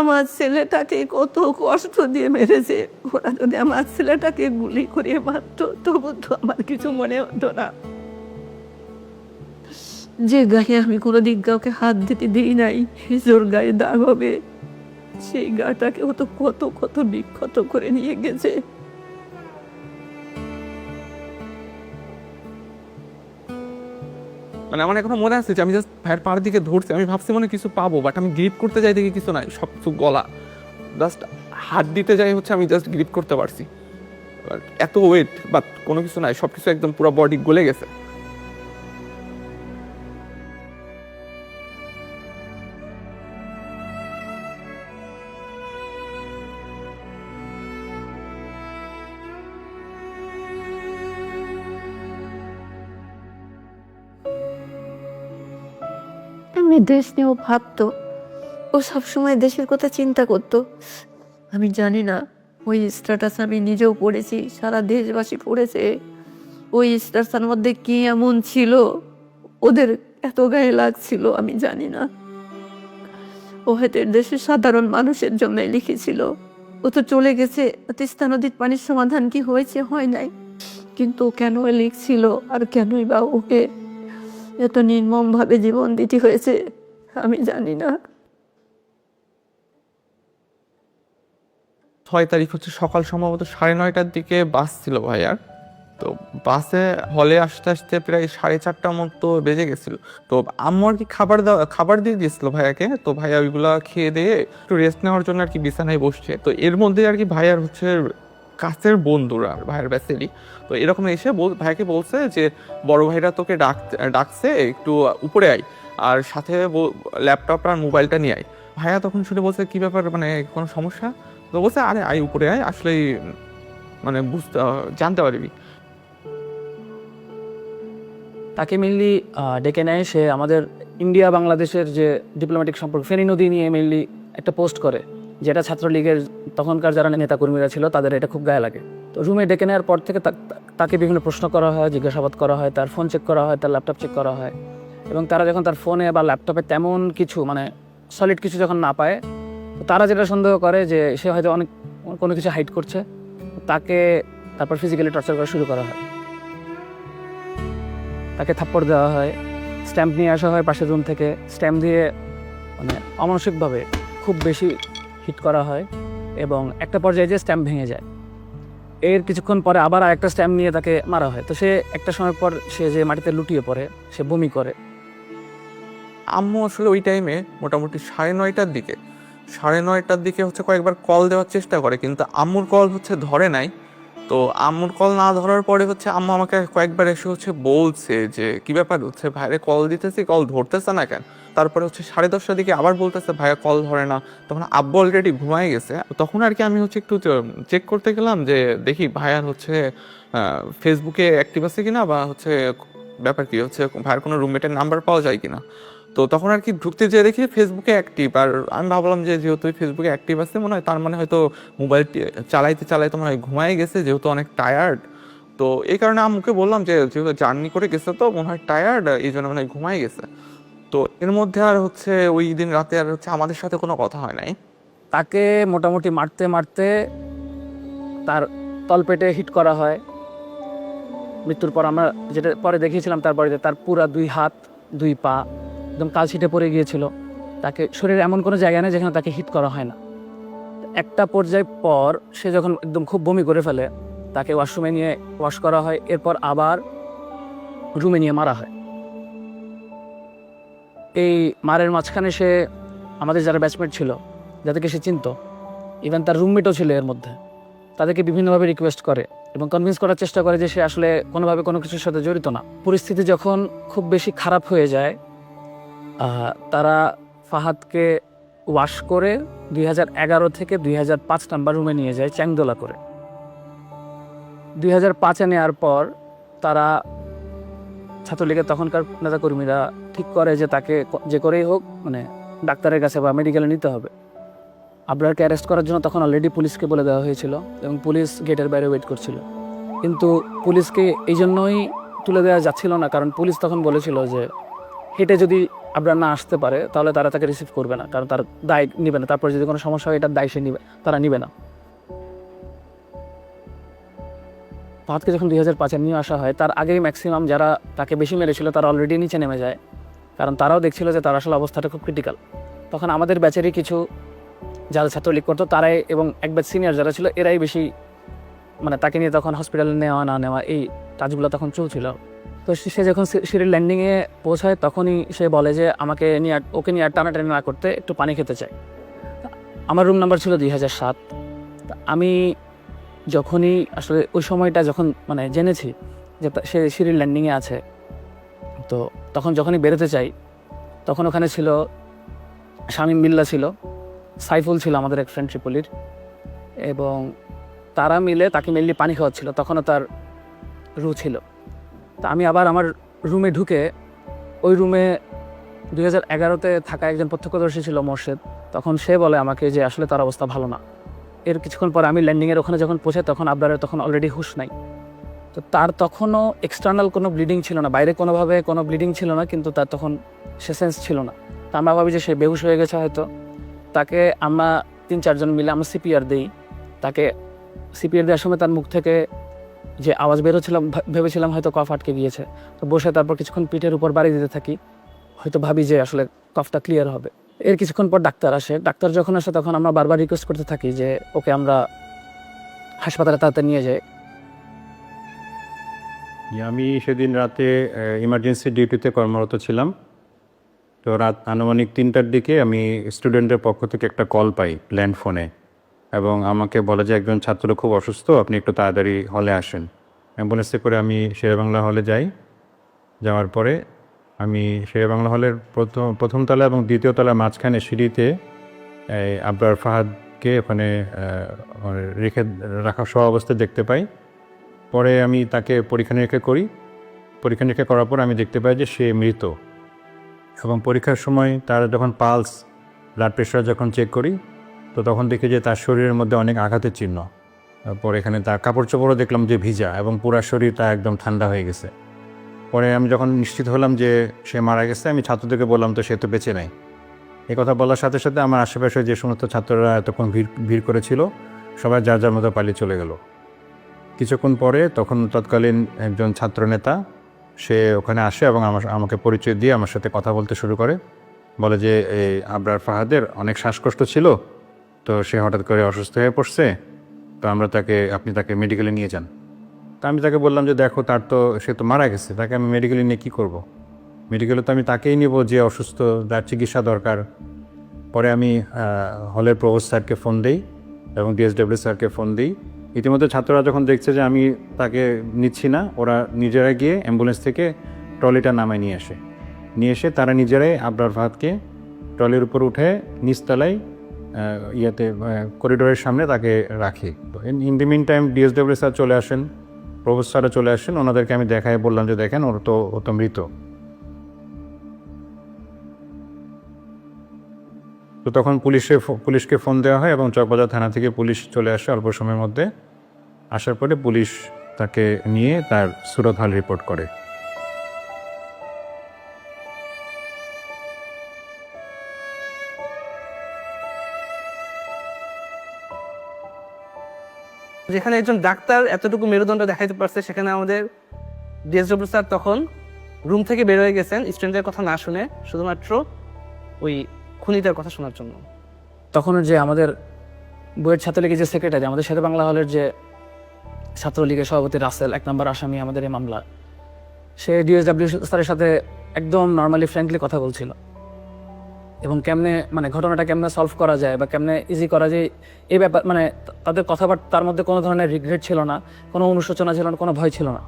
আমার ছেলেটাকে কত কষ্ট দিয়ে মেরেছে। ওরা যদি আমার ছেলেটাকে গুলি করে মারত, তবু তো আমার কিছু মনে হতো না। যে গায়ে আমি কোনো দিক কাউকে হাত দিতে দিই নাই জোর গায়ে দাগ হবে। সেই গাটাকে ও তো কত কত বিক্ষত করে নিয়ে গেছে। মানে আমার এখনও মনে আছে যে আমি জাস্ট ভাইয়ের পাড়ের দিকে ধরছি, আমি ভাবছি মনে কিছু পাবো বাট আমি গ্রিপ করতে যাই দেখি কিছু নাই, সব কিছু গলা। জাস্ট হাত দিতে যাই হচ্ছে আমি জাস্ট গ্রিপ করতে পারছি। এত ওয়েট বাট কোনো কিছু নাই সব কিছু একদম পুরো বডি গলে গেছে। দেশ নিয়েও ভাবতো। ও সবসময় দেশের কথা চিন্তা করতো। আমি জানি না, ওই স্ট্যাটাস আমি নিজেও পড়েছি, সারা দেশবাসী পড়েছে। ওই স্ট্যাটাসের মধ্যে কি এমন ছিল? ওদের এত গায়ে লাগছিল, আমি জানি না। ও হয়তো দেশের সাধারণ মানুষের জন্য লিখেছিল। ও তো চলে গেছে, তিস্তা নদীর পানির সমাধান কি হয়েছে হয় নাই। কিন্তু কেন লিখছিল আর কেনই বা ওকে এত নির্মমভাবে জীবন দিতে হয়েছে, আমি জানি না। ছয় তারিখ হচ্ছে সকাল সম্ভবত সাড়ে নয়টার দিকে বাস ছিল ভাইয়ার। তো বাসে হলে আসতে আসতে প্রায় সাড়ে চারটার মতো বেজে গেছিল। তো আম্মু আর কি খাবার দেওয়া খাবার দিয়ে দিয়েছিল ভাইয়াকে? তো ভাইয়া ওইগুলা খেয়ে দিয়ে একটু রেস্ট নেওয়ার জন্য আর কি বিছানায় বসছে। তো এর মধ্যে আর কি ভাইয়ার হচ্ছে কাছের বন্ধুরা, ভাইয়ের ব্যাসেলি। তো এরকম এসে বল ভাইয়াকে বলছে যে, বড় ভাইরা তোকে ডাক ডাকছে, একটু উপরে আয়। আর সাথে ল্যাপটপ আর মোবাইলটা নিয়ে আয়। ভাইয়া তখন শুনে বলছে, কি ব্যাপার মানে কোনো সমস্যা? তো বলছে, আরে, আয় উপরে আয় আসলে মানে বুঝতে, জানতে পারবি তাকে মেনলি ডেকে নেয় সে আমাদের ইন্ডিয়া বাংলাদেশের যে ডিপ্লোম্যাটিক সম্পর্ক, ফেনী নদী নিয়ে মেনলি একটা পোস্ট করে। যেটা ছাত্রলীগের তখনকার যারা নেতাকর্মীরা ছিল, তাদের এটা খুব গায়ে লাগে। তো রুমে ডেকে নেওয়ার পর থেকে তাকে বিভিন্ন প্রশ্ন করা হয়, জিজ্ঞাসাবাদ করা হয়, তার ফোন চেক করা হয়, তার ল্যাপটপ চেক করা হয়। এবং তারা যখন তার ফোনে বা ল্যাপটপে তেমন কিছু মানে সলিড কিছু যখন না পায় তারা যেটা সন্দেহ করে যে সে হয়তো অনেক, কোনো কিছু হাইড করছে, তাকে তারপর ফিজিক্যালি টর্চার করা শুরু করা হয়। তাকে থাপ্পড় দেওয়া হয় স্ট্যাম্প নিয়ে আসা হয় পাশের রুম থেকে। স্ট্যাম্প দিয়ে মানে অমানসিকভাবে খুব বেশি হিট করা হয় এবং একটা পর্যায়ে যে স্ট্যাম্প ভেঙে যায়। এর কিছুক্ষণ পরে আবার আরেকটা স্ট্যাম্প নিয়ে তাকে মারা হয়। তো সে একটা সময় পর সে যে মাটিতে লুটিয়ে পড়ে, সে বমি করে। আম্মু আসলে ওই টাইমে মোটামুটি সাড়ে নয়টার দিকে, সাড়ে নয়টার দিকে হচ্ছে কয়েকবার কল দেওয়ার চেষ্টা করে, কিন্তু আম্মুর কল হচ্ছে ধরে নাই। তো আম্মুর কল না ধরার পরে হচ্ছে আম্মু আমাকে কয়েকবার এসে হচ্ছে বলছে যে, কি ব্যাপার হচ্ছে? ভাইরে কল দিতেছি কল ধরতেছে না কেন? তারপরে হচ্ছে সাড়ে দশটার দিকে আবার বলতেছে, ভাইয়া কল ধরে না। তখন আব্বু অলরেডি ঘুমায় গেছে। তখন আর কি আমি হচ্ছে একটু চেক করতে গেলাম যে, দেখি ভাইয়ার হচ্ছে ফেসবুকে অ্যাক্টিভ আছে কিনা বা হচ্ছে, ব্যাপার কি হচ্ছে, ভাইয়ের কোনো রুমমেটের নাম্বার পাওয়া যায় কিনা? তো তখন আর কি ঢুকতে যেয়ে দেখি ফেসবুকে অ্যাক্টিভ আর আমি ভাবলাম যে, যেহেতু ফেসবুকে অ্যাক্টিভ আছে মনে হয়, তার মানে হয়তো মোবাইল চালাইতে চালাইতে মনে হয় ঘুমাই গেছে, যেহেতু অনেক টায়ার্ড তো এই কারণে আম্মুকে বললাম যে, যেহেতু জার্নি করে গেছে তো, মনে হয় টায়ার্ড এই জন্য মনে হয় ঘুমাই গেছে। তো এর মধ্যে আর হচ্ছে ওই দিন রাতে আর হচ্ছে আমাদের সাথে কোনো কথা হয় নাই। তাকে মোটামুটি মারতে মারতে তার তলপেটে হিট করা হয়। মৃত্যুর পর আমরা যেটা পরে দেখিয়েছিলাম তার বাড়িতে, তার পুরা দুই হাত, দুই পা একদম কালছিটে পড়ে গিয়েছিল। তাকে শরীরে এমন কোনো জায়গা নেই যেখানে তাকে হিট করা হয় না। একটা পর্যায় পর সে যখন একদম খুব বমি করে ফেলে, তাকে ওয়াশরুমে নিয়ে ওয়াশ করা হয়, এরপর আবার রুমে নিয়ে মারা হয়। এই মারের মাঝখানে সে আমাদের যারা ব্যাচমেট ছিল, যাদেরকে সে চিনত ইভেন তার রুমমেটও ছিল এর মধ্যে, তাদেরকে বিভিন্নভাবে রিকোয়েস্ট করে এবং কনভিন্স করার চেষ্টা করে যে সে আসলে কোনোভাবে কোনো কিছুর সাথে জড়িত না। পরিস্থিতি যখন খুব বেশি খারাপ হয়ে যায় তারা ফাহাদকে ওয়াশ করে দুই থেকে দুই পাঁচ নাম্বার রুমে নিয়ে যায় চ্যাংদোলা করে। দুই হাজার পাঁচে নেওয়ার পর তারা ছাত্রলীগের তখনকার নেতাকর্মীরা ঠিক করে যে তাকে যে করেই হোক মানে ডাক্তারের কাছে বা মেডিকেলে নিতে হবে। আবরারকে অ্যারেস্ট করার জন্য তখন অলরেডি পুলিশকে বলে দেওয়া হয়েছিল এবং পুলিশ গেটের বাইরে ওয়েট করছিল। কিন্তু পুলিশকে এই জন্যই তুলে দেওয়া যাচ্ছিল না, কারণ পুলিশ তখন বলেছিল যে হেঁটে যদি আবরার না আসতে পারে, তাহলে তারা তাকে রিসিভ করবে না, কারণ তার দায় নিবে না। তারপর যদি কোনো সমস্যা হয় এটার দায় সে নিবে, তারা নিবে না। ফাহাদকে যখন দুই হাজার পাঁচে নিয়ে আসা হয়, তার আগেই ম্যাক্সিমাম যারা তাকে বেশি মেরেছিল, তারা অলরেডি নিচে নেমে যায়। কারণ তারাও দেখছিল যে তার আসলে অবস্থাটা খুব ক্রিটিক্যাল তখন আমাদের ব্যাচেরই কিছু যারা ছাত্রলীগ করতো, তারাই এবং এক ব্যাচ সিনিয়র যারা ছিল, এরাই বেশি মানে তাকে নিয়ে তখন হসপিটালে নেওয়া, না নেওয়া, এই কাজগুলো তখন চলছিল। তো সে- যখন সিঁড়ির ল্যান্ডিংয়ে পৌঁছায়, তখনই সে বলে যে, আমাকে নিয়ে ওকে নিয়ে আর টানাটানি না করতে, একটু পানি খেতে চাই। আমার রুম নাম্বার ছিল দুই হাজার সাত। আমি যখনই আসলে ওই সময়টা যখন মানে জেনেছি যে সে সিঁড়ির ল্যান্ডিংয়ে আছে তো তখন যখনই বেরোতে চাই, তখন ওখানে ছিল শামীম মিল্লা ছিল, সাইফুল ছিল আমাদের এক ফ্রেন্ড ট্রিপলির এবং তারা মিলে তাকে মেনলি পানি খাওয়াচ্ছিল, তখনও তার রু ছিল। তা আমি আবার আমার রুমে ঢুকে, ওই রুমে দুই হাজার এগারোতে থাকা একজন প্রত্যক্ষদর্শী ছিল মোর্শেদ, তখন সে বলে আমাকে যে আসলে তার অবস্থা ভালো না। এর কিছুক্ষণ পর আমি ল্যান্ডিংয়ের ওখানে যখন পৌঁছে তখন আবরারের তখন অলরেডি হুশ নাই। তো তার তখনও এক্সটার্নাল কোনো ব্লিডিং ছিল না। বাইরে কোনোভাবে কোনো ব্লিডিং ছিল না, কিন্তু তার তখন সে সেন্স ছিল না। তা আমরা ভাবি যে সে বেহুশ হয়ে গেছে হয়তো। তাকে আমরা তিন, চারজন মিলে আমরা সিপিআর দিই। তাকে সিপিআর দেওয়ার সময় তার মুখ থেকে যে আওয়াজ বেরোচ্ছিলাম, ভা- ভেবেছিলাম হয়তো কফ আটকে গিয়েছে। তো বসে তারপর কিছুক্ষণ পিঠের উপর বাড়ি দিতে থাকি। হয়তো ভাবি যে আসলে কফটা ক্লিয়ার হবে। এর কিছুক্ষণ পর ডাক্তার আসে। ডাক্তার যখন আসে তখন আমরা বারবার রিকোয়েস্ট করতে থাকি যে, ওকে আমরা হাসপাতালে তাড়াতাড়ি নিয়ে যাই। আমি সেদিন রাতে ইমার্জেন্সি ডিউটিতে কর্মরত ছিলাম। তো রাত আনুমানিক তিনটার দিকে আমি স্টুডেন্টের পক্ষ থেকে একটা কল পাই ল্যান্ড ফোনে এবং আমাকে বলে যে, একজন ছাত্র খুব অসুস্থ, আপনি একটু তাড়াতাড়ি হলে আসেন। অ্যাম্বুলেন্সে করে আমি শেরেবাংলা হলে যাই। যাওয়ার পরে আমি শেরেবাংলা হলের প্রথম প্রথম তলা এবং দ্বিতীয় তলার মাঝখানে সিঁড়িতে আবরার ফাহাদকে ওখানে রেখে রাখা সহ অবস্থায় দেখতে পাই। পরে আমি তাকে পরীক্ষা নিরীক্ষা করি। পরীক্ষা নিরীক্ষা করার পর আমি দেখতে পাই যে সে মৃত। এবং পরীক্ষার সময় তার যখন পালস ব্লাড প্রেশার যখন চেক করি, তো তখন দেখি যে তার শরীরের মধ্যে অনেক আঘাতের চিহ্ন। তারপর এখানে তার কাপড় চোপড়ও দেখলাম যে ভিজা এবং পুরা শরীর তা একদম ঠান্ডা হয়ে গেছে। পরে আমি যখন নিশ্চিত হলাম যে সে মারা গেছে, আমি ছাত্রদেরকে বললাম, তো সে তো বেঁচে নাই। এই কথা বলার সাথে সাথে আমার আশেপাশে যে সমস্ত ছাত্ররা এতক্ষণ ভিড় ভিড় করেছিল, সবাই যার যার মতো পালিয়ে চলে গেল। কিছুক্ষণ পরে তখন তৎকালীন একজন ছাত্রনেতা, সে ওখানে আসে এবং আমার, আমাকে পরিচয় দিয়ে আমার সাথে কথা বলতে শুরু করে। বলে যে এই আবরার ফাহাদের অনেক শ্বাসকষ্ট ছিল, তো সে হঠাৎ করে অসুস্থ হয়ে পড়ছে, তো আমরা তাকে, আপনি তাকে মেডিকেলে নিয়ে যান। তা আমি তাকে বললাম যে, দেখো, তার তো, সে তো মারা গেছে, তাকে আমি মেডিকেলে নিয়ে কী করব। মেডিকেলে তো আমি তাকেই নিব যে, অসুস্থ যার চিকিৎসা দরকার। পরে আমি হলের প্রভোস্ট স্যারকে ফোন দিই এবং ডিএসডব্লিউ স্যারকে ফোন দিই। ইতিমধ্যে ছাত্ররা যখন দেখছে যে আমি তাকে নিচ্ছি না, ওরা নিজেরা গিয়ে অ্যাম্বুলেন্স থেকে ট্রলিটা নামায় নিয়ে আসে। নিয়ে এসে তারা নিজেরাই আবরার ফাহাদকে ট্রলির উপর উঠে নিচতলায় ইয়েতে করিডোরের সামনে তাকে রাখি। In the meantime DSW sir চলে আসেন প্রফেসররা চলে আসেন। ওনাদেরকে আমি দেখাই বললাম যে দেখেন, ওর তো, ও তো মৃত। তখন পুলিশে পুলিশকে ফোন দেওয়া হয় এবং চকবাজার থানা থেকে পুলিশ চলে আসে অল্প সময়ের মধ্যে। আসার পরে পুলিশ তাকে নিয়ে তার সুরত হাল রিপোর্ট করে। যেখানে একজন ডাক্তার এতটুকু মেরুদণ্ড দেখাইতে পারছে, সেখানে আমাদের ডিএসডব্লিউ স্যার তখন রুম থেকে বের হয়ে গেছেন। স্টুডেন্টের কথা না শুনে শুধুমাত্র ওই খুনিটার কথা শোনার জন্য। তখন যে আমাদের বইয়ের ছাত্রলীগের যে সেক্রেটারি আমাদের সাথে বাংলা হলের যে ছাত্রলীগের সভাপতি রাসেল, এক নম্বর আসামি আমাদের এই মামলা সে ডিএসডাব্লিউ স্যারের সাথে একদম নর্মালি ফ্র্যাঙ্কলি কথা বলছিল। এবং কেমনে মানে ঘটনাটা কেমনে সলভ করা যায় বা কেমনে ইজি করা যায়, এই ব্যাপার মানে তাদের কথাবার্তা, তার মধ্যে কোনো ধরনের রিগ্রেট ছিল না, কোনো অনুশোচনা ছিল না, কোনো ভয় ছিল না।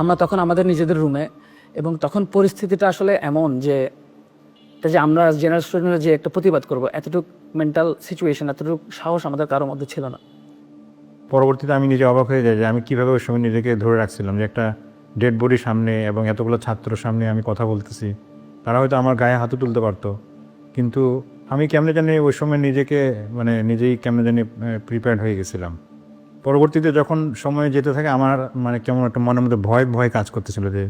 আমরা তখন আমাদের নিজেদের রুমে এবং তখন পরিস্থিতিটা আসলে এমন যে যে আমরা জেনারেল স্টুডেন্টরা যে একটা প্রতিবাদ করব, এতটুকু মেন্টাল সিচুয়েশন এতটুকু সাহস আমাদের কারোর মধ্যে ছিল না। পরবর্তীতে আমি নিজে অবাক হয়ে যাই যে আমি কীভাবে ওই সময় নিজেকে ধরে রাখছিলাম যে একটা ডেড বডির সামনে এবং এতগুলো ছাত্র সামনে আমি কথা বলতেছি, তারা হয়তো আমার গায়ে হাতও তুলতে পারতো। কিন্তু আমি কেমনে জানি ওই সময় নিজেকে মানে নিজেই কেমনে জানি প্রিপেয়ার্ড হয়ে গেছিলাম। পরবর্তীতে যখন সময় যেতে থাকে, আমার মানে কেমন একটা মনের মধ্যে ভয় ভয় কাজ করতেছিল যে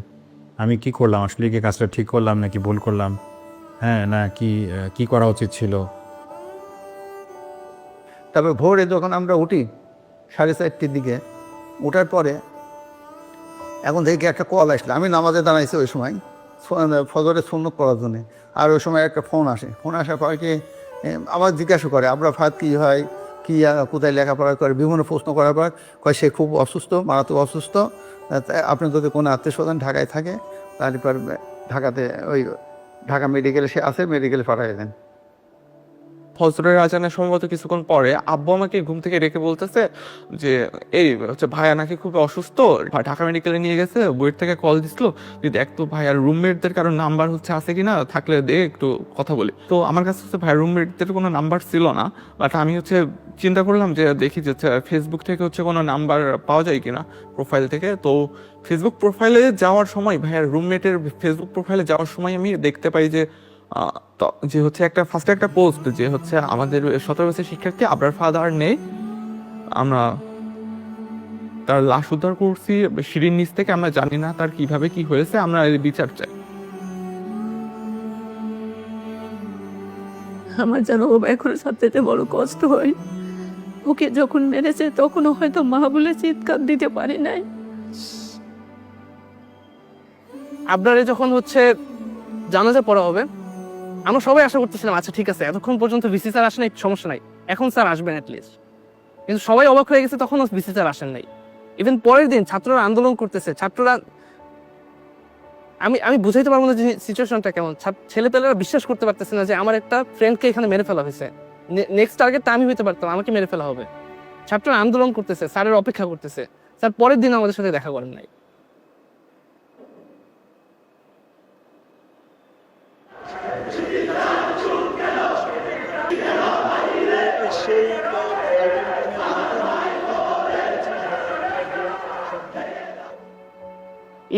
আমি কি করলাম? আসলে কি কাজটা ঠিক করলাম নাকি ভুল করলাম? হ্যাঁ না, কি কি করা উচিত ছিল? তবে ভোরে যখন আমরা উঠি সাড়ে চারটের দিকে ওঠার পরে এখন থেকে একটা কল আসলো। আমি নামাজে দাঁড়াইছি ওই সময় ফজরে সুন্নত করার জন্যে। আর ওই সময় একটা ফোন আসে। ফোন আসার পরে কি আবার জিজ্ঞাসা করে আমরা ফাত কী হয়? কি কোথায় লেখাপড়া করে, বিভিন্ন প্রশ্ন করার পর কয় সে খুব অসুস্থ, মারাত্মক অসুস্থ আপনার আপনি যদি কোনো আত্মীয় স্বজন ঢাকায় থাকে তারপর ঢাকাতে ওই ঢাকা মেডিকেলে সে আসে মেডিকেলে পাঠিয়ে দেন। ফজরের আজানের সম্ভবত কিছুক্ষণ পরে আব্বু আমাকে ঘুম থেকে রেখে বলতেছে যে, এই হচ্ছে ভাইয়া নাকি খুব অসুস্থ ঢাকা মেডিকেলে নিয়ে গেছে, বইয়ের থেকে কল দিছিল, তুই দেখ তো ভাইয়ার রুমমেটদের কারও নাম্বার হচ্ছে আছে কি না থাকলে দে, একটু কথা বলি। তো আমার কাছে হচ্ছে ভাইয়ার রুমমেটদের কোনো নাম্বার ছিল না বাট আমি হচ্ছে চিন্তা করলাম যে, দেখি যে ফেসবুক থেকে হচ্ছে কোনো নাম্বার পাওয়া যায় কিনা প্রোফাইল থেকে। তো ফেসবুক প্রোফাইলে যাওয়ার সময়, ভাইয়ার রুমমেটের ফেসবুক প্রোফাইলে যাওয়ার সময় আমি দেখতে পাই যে যে হচ্ছে একটা ফার্স্টে একটা পোস্ট যে হচ্ছে আমাদের সতেরো বছর শিক্ষার্থী আবরার ফাদার নেই। আমরা তার লাশ উদ্ধার করছি সিঁড়ির নিচ থেকে আমরা জানি না তার কীভাবে কি হয়েছে আমরা এর বিচার চাই। আমার যেন ও এখন সবচেয়ে বড় কষ্ট হয়। ওকে যখন মেরেছে তখনও হয়তো মা বলে চিৎকার দিতে পারি নাই। আপনারে যখন হচ্ছে জানাজা পড়া হবে আমরা সবাই আশা করতেছিলাম আচ্ছা ঠিক আছে, এতক্ষণ পর্যন্ত ভিসি স্যার আসেন সমস্যা নাই। এখন স্যার আসবেন অ্যাটলিস্ট কিন্তু সবাই অবাক হয়ে গেছে, তখনও ভিসি স্যার আসেন নাই। ইভেন পরের দিন ছাত্ররা আন্দোলন করতেছে, ছাত্ররা আমি আমি বুঝাইতে পারব না যে সিচুয়েশনটা কেমন। ছেলে ছেলেপেলেরা বিশ্বাস করতে পারতেছে না যে আমার একটা ফ্রেন্ডকে এখানে মেরে ফেলা হয়েছে। নেক্সট টার্গেটটা আমি হইতে পারতাম, আমাকে মেরে ফেলা হবে। ছাত্ররা আন্দোলন করতেছে, স্যারের অপেক্ষা করতেছে। স্যার পরের দিন আমাদের সাথে দেখা করেন নাই।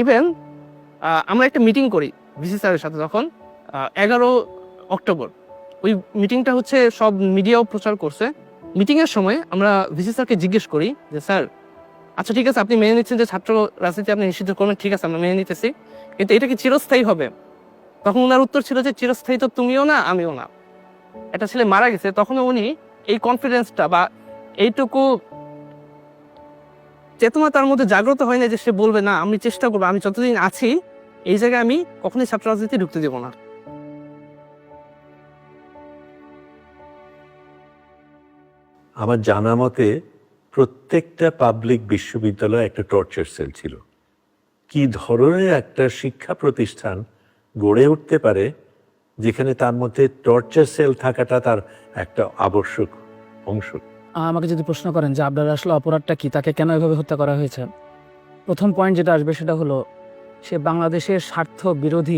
ইভেন আমরা একটা মিটিং করি ভিসি স্যারের সাথে তখন এগারো অক্টোবর। ওই মিটিংটা হচ্ছে সব মিডিয়াও প্রচার করছে। মিটিংয়ের সময় আমরা ভিসি স্যারকে জিজ্ঞেস করি যে, স্যার আচ্ছা ঠিক আছে, আপনি মেনে নিচ্ছেন যে ছাত্র রাজনীতি আপনি নিষিদ্ধ করবেন, ঠিক আছে, আমরা মেনে নিতেছি। কিন্তু এটা কি চিরস্থায়ী হবে? তখন ওনার উত্তর ছিল যে, চিরস্থায়ী তো তুমিও না, আমিও না। একটা ছেলে মারা গেছে, তখন উনি এই কনফিডেন্সটা বা এইটুকু চেতনা তার মধ্যে জাগ্রত হয় না যে সে বলবে, না, আমি চেষ্টা করব, আমি যতদিন আছি, এই জায়গায় আমি কখনোই ছাত্র রাজনীতি ঢুকতে দেবো না। আমার জানা মতে, প্রত্যেকটা পাবলিক বিশ্ববিদ্যালয়ে একটা টর্চার সেল ছিল। কি ধরনের একটা শিক্ষা প্রতিষ্ঠান গড়ে উঠতে পারে, যেখানে তার মধ্যে টর্চার সেল থাকাটা তার একটা আবশ্যক অংশ? আমাকে যদি প্রশ্ন করেন যে আপনার আসলে অপরাধটা কি, তাকে কেন এভাবে হত্যা করা হয়েছে? প্রথম পয়েন্ট যেটা আসবে সেটা হলো, সে বাংলাদেশের স্বার্থ বিরোধী